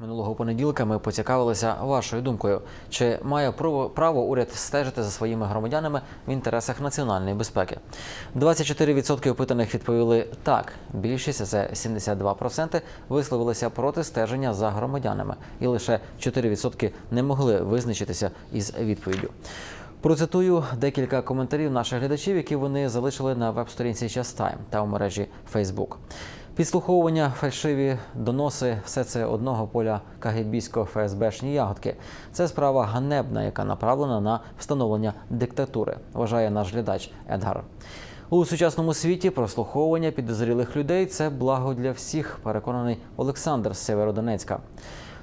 Минулого понеділка ми поцікавилися вашою думкою. Чи має право, уряд стежити за своїми громадянами в інтересах національної безпеки? 24% опитаних відповіли так. Більшість це 72% висловилися проти стеження за громадянами, і лише 4% не могли визначитися із відповіддю. Процитую декілька коментарів наших глядачів, які вони залишили на веб-сторінці Час Тайм та у мережі Facebook. Підслуховування, фальшиві доноси все це одного поля кагибійського ФСБшні ягодки. Це справа ганебна, яка направлена на встановлення диктатури, вважає наш глядач Едгар. У сучасному світі прослуховування підозрілих людей це благо для всіх, переконаний Олександр з Северодонецька.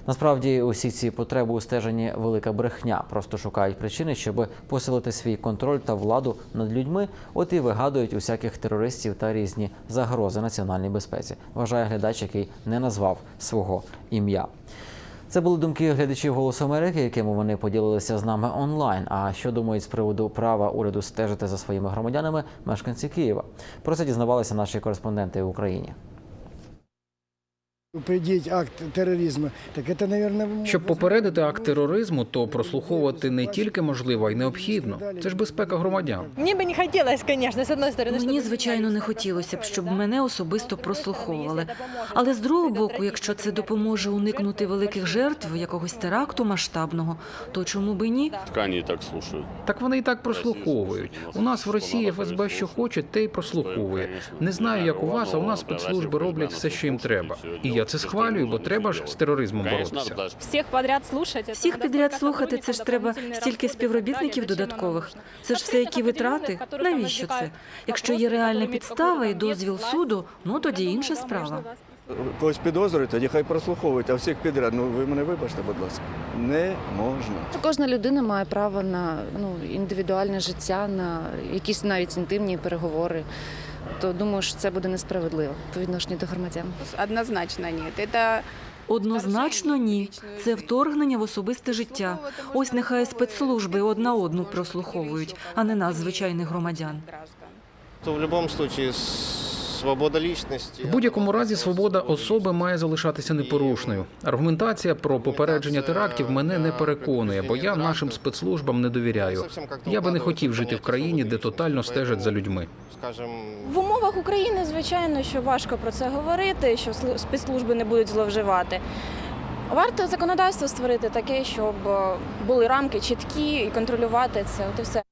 Насправді усі ці потреби у стеженні велика брехня. Просто шукають причини, щоб посилити свій контроль та владу над людьми. От і вигадують усяких терористів та різні загрози національній безпеці. Вважає глядач, який не назвав свого ім'я. Це були думки глядачів Голосу Америки, якими вони поділилися з нами онлайн. А що думають з приводу права уряду стежити за своїми громадянами мешканці Києва? Про це дізнавалися наші кореспонденти в Україні. Упредіть акт тероризму, так це, мабуть, Щоб попередити акт тероризму, то прослуховувати не тільки можливо, а й необхідно. Це ж безпека громадян. Мені би не хотілося, звісно, з одної сторони. Мені, звичайно, не хотілося б, щоб мене особисто прослуховували. Але з другого боку, якщо це допоможе уникнути великих жертв, якогось теракту масштабного, то чому би ні? Ткани и так слушают. Так вони і так прослуховують. У нас в Росії ФСБ що хоче, те й прослуховує. Не знаю, як у вас, а у нас спецслужби роблять все, що їм треба. І я це схвалюю, бо треба ж з тероризмом боротися. Всіх подряд слухати. Всіх підряд слухати, це ж треба стільки співробітників додаткових. Це ж все які витрати. Навіщо це? Якщо є реальна підстава і дозвіл суду, ну тоді інша справа. Когось підозрюють, тоді хай прослуховують, а всіх підряд. Ну ви мене вибачте, будь ласка. Не можна. Кожна людина має право на ну, індивідуальне життя, на якісь навіть інтимні переговори. То думаю, що це буде несправедливо по відношенню до громадян. Однозначно ні. Це Однозначно ні. Це вторгнення в особисте життя. Ось нехай спецслужби одна одну прослуховують, а не нас, звичайних громадян. То в будь-якому випадку свобода лічності. В будь-якому разі свобода особи має залишатися непорушною. Аргументація про попередження терактів мене не переконує, бо я нашим спецслужбам не довіряю. Я би не хотів жити в країні, де тотально стежать за людьми. Скажем, в умовах України, звичайно, що важко про це говорити, що спецслужби не будуть зловживати. Варто законодавство створити таке, щоб е, були рамки чіткі і контролювати це. От і все.